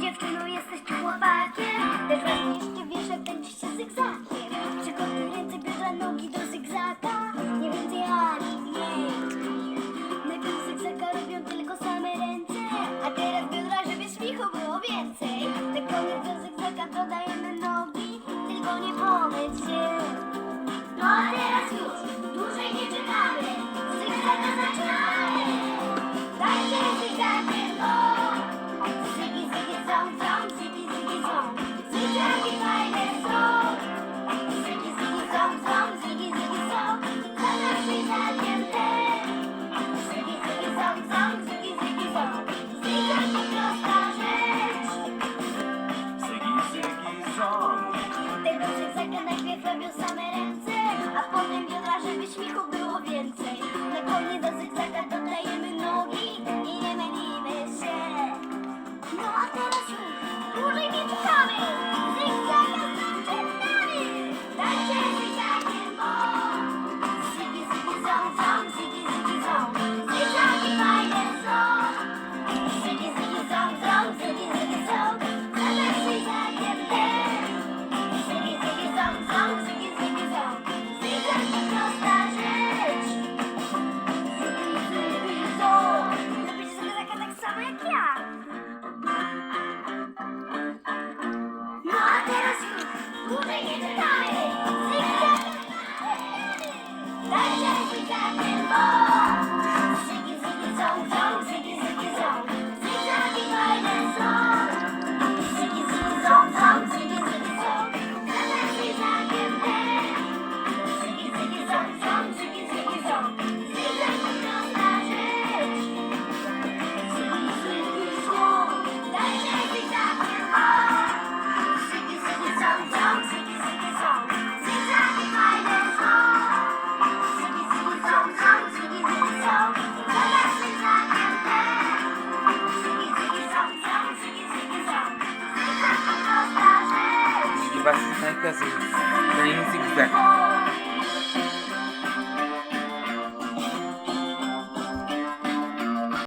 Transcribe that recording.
Dziewczyną, jesteś tu chłopakiem Lecz ładniejście wiesz, pędzisz się zygzakiem. Przygotuj ręce, bierz za nogi do zygzaka. Nie więcej ani mniej Najpierw zygzaka robią tylko same ręce. A teraz biodra, żeby śmichu było więcej. Na koniec do zygzaka dodajemy nogi. Tylko nie pomyśl się. No a teraz już. Ти досить закинай пів робив саме ренце, а потім відражив вічно. Let's just be back and forth. Então, é assim, bem zigue-zague.